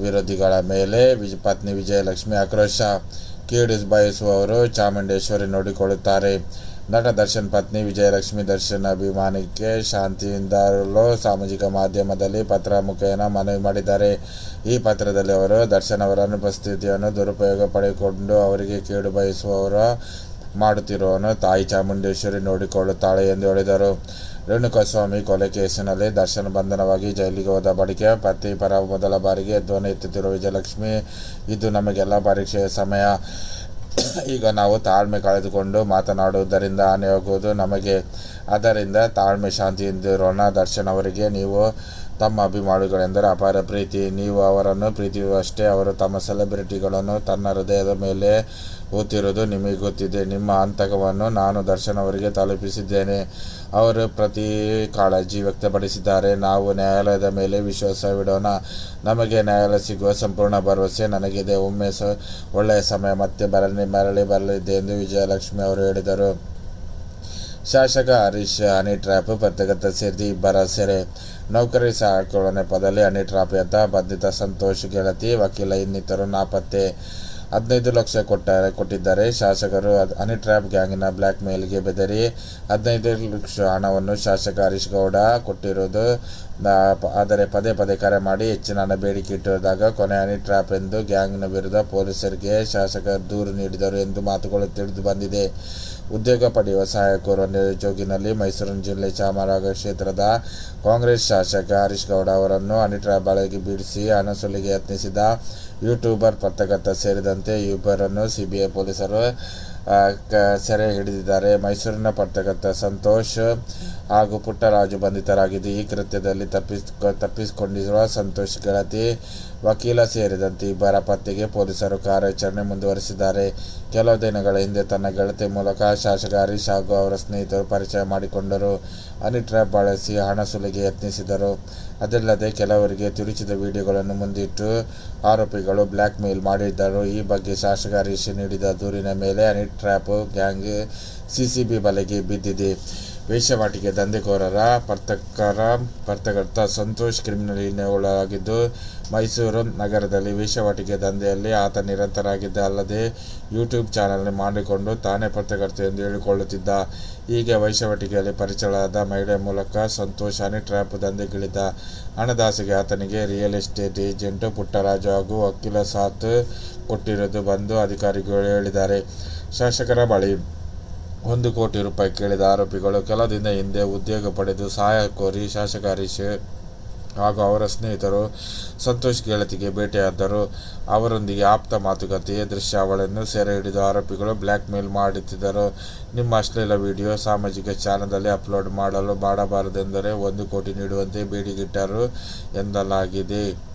ವಿರೋಧಿಗಳ ಮೇಲೆ ವಿಜ, ಪತ್ನಿ ವಿಜಯಲಕ್ಷ್ಮಿ ಆಕ್ರೋಶ ಕೀಡು ಬಯಸುವವರು ಚಾಮುಂಡೇಶ್ವರಿ ನೋಡಿಕೊಳ್ಳುತ್ತಾರೆ. ನಟ ದರ್ಶನ್ ಪತ್ನಿ ವಿಜಯಲಕ್ಷ್ಮಿ ದರ್ಶನ್ ಅಭಿಮಾನಕ್ಕೆ ಶಾಂತಿಯಿಂದಲೂ ಸಾಮಾಜಿಕ ಮಾಧ್ಯಮದಲ್ಲಿ ಪತ್ರ ಮುಖೇನ ಮನವಿ ಮಾಡಿದ್ದಾರೆ. ಈ ಪತ್ರದಲ್ಲಿ ಅವರು ದರ್ಶನ್ ಅವರ ಅನುಪಸ್ಥಿತಿಯನ್ನು ದುರುಪಯೋಗ ಪಡೆದುಕೊಂಡು ಅವರಿಗೆ ಕೀಡು ಬಯಸುವವರು ಮಾಡುತ್ತಿರುವನು ತಾಯಿ ಚಾಮುಂಡೇಶ್ವರಿ ನೋಡಿಕೊಳ್ಳುತ್ತಾಳೆ ಎಂದು ಹೇಳಿದರು. ರೇಣುಕಾಸ್ವಾಮಿ ಕೊಲೆ ಕೇಸಿನಲ್ಲಿ ದರ್ಶನ್ ಬಂಧನವಾಗಿ ಜೈಲಿಗೆ ಹೋದ ಬಳಿಕ ಪತಿ ಪರ ಮೊದಲ ಬಾರಿಗೆ ಧ್ವನಿ ಎತ್ತುತ್ತಿರುವ ವಿಜಯಲಕ್ಷ್ಮಿ, ಇದು ನಮಗೆಲ್ಲ ಪರೀಕ್ಷೆಯ ಸಮಯ. ಈಗ ನಾವು ತಾಳ್ಮೆ ಕಳೆದುಕೊಂಡು ಮಾತನಾಡುವುದರಿಂದ ಹಾನಿಯಾಗುವುದು ನಮಗೆ. ಅದರಿಂದ ತಾಳ್ಮೆ ಶಾಂತಿಯಿಂದಿರೋಣ ದರ್ಶನ್ ಅವರಿಗೆ ನೀವು ತಮ್ಮ ಅಭಿಮಾನಿಗಳೆಂದರೆ ಅಪಾರ ಪ್ರೀತಿ. ನೀವು ಅವರನ್ನು ಪ್ರೀತಿಯುವಷ್ಟೇ ಅವರು ತಮ್ಮ ಸೆಲೆಬ್ರಿಟಿಗಳನ್ನು ತನ್ನ ಹೃದಯದ ಮೇಲೆ ಓದ್ತಿರೋದು ನಿಮಗೆ ಗೊತ್ತಿದೆ. ನಿಮ್ಮ ಅಂತಕವನ್ನು ನಾನು ದರ್ಶನ್ ಅವರಿಗೆ ತಲುಪಿಸಿದ್ದೇನೆ. ಅವರು ಪ್ರತಿ ಕಾಳಜಿ ವ್ಯಕ್ತಪಡಿಸಿದ್ದಾರೆ. ನಾವು ನ್ಯಾಯಾಲಯದ ಮೇಲೆ ವಿಶ್ವಾಸವಿಡೋಣ ನಮಗೆ ನ್ಯಾಯಾಲಯ ಸಿಗುವ ಸಂಪೂರ್ಣ ಭರವಸೆ ನನಗಿದೆ. ಒಮ್ಮೆ ಸ, ಒಳ್ಳೆಯ ಸಮಯ ಮತ್ತೆ ಬರಲಿ, ಮರಳಿ ಬರಲಿದೆ ಎಂದು ವಿಜಯಲಕ್ಷ್ಮಿ ಅವರು ಹೇಳಿದರು. ಶಾಸಕ ಹರೀಶ್, ಹನಿ ಟ್ರ್ಯಾಪ್ ಪತ್ರಕರ್ತ ಸೇರಿದ ಇಬ್ಬರ ಸೆರೆ. ನೌಕರಿ ಸಹಾಯಕರ ನೆಪದಲ್ಲಿ ಅನಿಟ್ ಟ್ರ್ಯಾಪ್ ಅಂತ ಬಂಧಿತ ಸಂತೋಷ್ ಗೆಳತಿ ವಕೀಲ ಇನ್ನಿತರು ನಾಪತ್ತೆ ಹದಿನೈದು ಲಕ್ಷ ಕೊಟ್ಟಾರೆ, ಕೊಟ್ಟಿದ್ದಾರೆ. ಶಾಸಕರು ಅನಿ ಟ್ರ್ಯಾಪ್ ಗ್ಯಾಂಗಿನ ಬ್ಲ್ಯಾಕ್ ಮೇಲ್ಗೆ ಬೆದರಿ ಹದಿನೈದು ಲಕ್ಷ ಹಣವನ್ನು ಶಾಸಕ ಹರೀಶ್ ಗೌಡ ಕೊಟ್ಟಿರುವುದು ಆದರೆ ಪದೇ ಪದೇ ಕರೆ ಮಾಡಿ ಹೆಚ್ಚಿನ ಹಣ ಬೇಡಿಕೆ ಇಟ್ಟಿರುವಾಗ ಕೊನೆ ಅನಿ ಟ್ರಾಪ್ ಎಂದು ಗ್ಯಾಂಗ್ನ ವಿರುದ್ಧ ಪೊಲೀಸರಿಗೆ ಶಾಸಕರು ದೂರು ನೀಡಿದರು ಎಂದು ಮಾತುಗಳು ತಿಳಿದು ಬಂದಿದೆ. ಉದ್ಯೋಗ ಪಡೆಯುವ ಸಹಾಯಕರು ನಿರುದ್ಯೋಗಿನಲ್ಲಿ ಮೈಸೂರು ಜಿಲ್ಲೆ ಚಾಮರಾಜ ಕ್ಷೇತ್ರದ ಕಾಂಗ್ರೆಸ್ ಶಾಸಕ ಹರೀಶ್ ಗೌಡ ಅವರನ್ನು ಅನಿಟ್ರ ಬಳೆಗೆ ಬೀಡಿಸಿ ಹಣ ಸುಲಿಗೆ ಯತ್ನಿಸಿದ ಯೂಟ್ಯೂಬರ್ ಪತ್ರಕರ್ತ ಸೇರಿದಂತೆ ಇಬ್ಬರನ್ನು ಸಿಬಿಐ ಪೊಲೀಸರು ಸೆರೆ ಹಿಡಿದಿದ್ದಾರೆ. ಮೈಸೂರಿನ ಪತ್ರಕರ್ತ ಸಂತೋಷ್ ಹಾಗೂ ಪುಟ್ಟರಾಜು ಬಂಧಿತರಾಗಿದ್ದು, ಈ ಕೃತ್ಯದಲ್ಲಿ ತಪ್ಪಿಸ್ ತಪ್ಪಿಸಿಕೊಂಡಿರುವ ಸಂತೋಷ್ ಗೆಳತಿ ವಕೀಲ ಸೇರಿದಂತೆ ಇಬ್ಬರ ಪತ್ತೆಗೆ ಪೊಲೀಸರು ಕಾರ್ಯಾಚರಣೆ ಮುಂದುವರಿಸಿದ್ದಾರೆ. ಕೆಲವು ದಿನಗಳ ಹಿಂದೆ ತನ್ನ ಗೆಳತಿ ಮೂಲಕ ಶಾಸಕ ಹರೀಶ್ ಹಾಗೂ ಅವರ ಸ್ನೇಹಿತರು ಪರಿಚಯ ಮಾಡಿಕೊಂಡರು. ಟ್ರ್ಯಾಪ್ ಬಳಸಿ ಹಣ ಸುಲಿಗೆ ಯತ್ನಿಸಿದರು. ಅದಲ್ಲದೆ ಕೆಲವರಿಗೆ ತಿರುಚಿದ ವಿಡಿಯೋಗಳನ್ನು ಮುಂದಿಟ್ಟು ಆರೋಪಿಗಳು ಬ್ಲ್ಯಾಕ್ ಮೇಲ್ ಮಾಡಿದ್ದರು. ಈ ಬಗ್ಗೆ ಶಾಸಕ ಹರೀಶ್ ನೀಡಿದ ದೂರಿನ ಮೇಲೆ honey ಟ್ರ್ಯಾಪ್ ಗ್ಯಾಂಗ್ ಸಿಸಿಬಿ ಬಲೆಗೆ ಬಿದ್ದಿದೆ ವೇಶ್ಯವಾಟಿಕೆ ದಂಧೆಕೋರರ ಪರ್ತಕರ ಪರ್ತಕರ್ತ ಸಂತೋಷ್ ಕ್ರಿಮಿನಲ್ ಒಳಗಾಗಿದ್ದು ಮೈಸೂರು ನಗರದಲ್ಲಿ ವೇಶ್ಯವಾಟಿಕೆ ದಂಧೆಯಲ್ಲಿ ಆತ ನಿರಂತರಾಗಿದ್ದ ಅಲ್ಲದೆ ಯೂಟ್ಯೂಬ್ ಚಾನಲ್ ಮಾಡಿಕೊಂಡು ತಾನೇ ಪರ್ತಕರ್ತ ಎಂದು ಹೇಳಿಕೊಳ್ಳುತ್ತಿದ್ದ. ಹೀಗೆ ವೇಶ್ಯವಾಟಿಕೆಯಲ್ಲಿ ಪರಿಚಯವಾದ ಮಹಿಳೆ ಮೂಲಕ ಸಂತೋಷ್ ಹನಿ ಟ್ರ್ಯಾಪ್ ದಂಧೆಗಿಳಿದ. ಹಣದಾಸಿಗೆ ಆತನಿಗೆ ರಿಯಲ್ ಎಸ್ಟೇಟ್ ಏಜೆಂಟ್ ಪುಟ್ಟರಾಜು ಹಾಗೂ ವಕೀಲ ಸಾಥ್ ಕೊಟ್ಟಿರುವುದು ಬಂದು ಅಧಿಕಾರಿಗಳು ಹೇಳಿದ್ದಾರೆ. ಶಾಸಕರ ಬಳಿ ಒಂದು ಕೋಟಿ ರೂಪಾಯಿ ಕೇಳಿದ ಆರೋಪಿಗಳು ಕೆಲ ದಿನ ಹಿಂದೆ ಉದ್ಯೋಗ ಪಡೆದು ಸಹಾಯ ಕೋರಿ ಶಾಸಕ ಹರೀಶ್ ಹಾಗೂ ಅವರ ಸ್ನೇಹಿತರು ಸಂತೋಷ್ ಗೆಳತಿಗೆ ಭೇಟಿಯಾದರು. ಅವರೊಂದಿಗೆ ಆಪ್ತ ಮಾತುಕತೆಯ ದೃಶ್ಯಾವಳಿಯನ್ನು ಸೆರೆ ಹಿಡಿದು ಆರೋಪಿಗಳು ಬ್ಲ್ಯಾಕ್ ಮೇಲ್ ಮಾಡುತ್ತಿದ್ದರು. ನಿಮ್ಮ ಅಶ್ಲೀಲ ವಿಡಿಯೋ ಸಾಮಾಜಿಕ ಚಾನಲ್ನಲ್ಲಿ ಅಪ್ಲೋಡ್ ಮಾಡಲು ಮಾಡಬಾರದೆಂದರೆ ಒಂದು ಕೋಟಿ ನೀಡುವಂತೆ ಬೇಡಿಗಿಟ್ಟರು ಎಂದಲಾಗಿದೆ.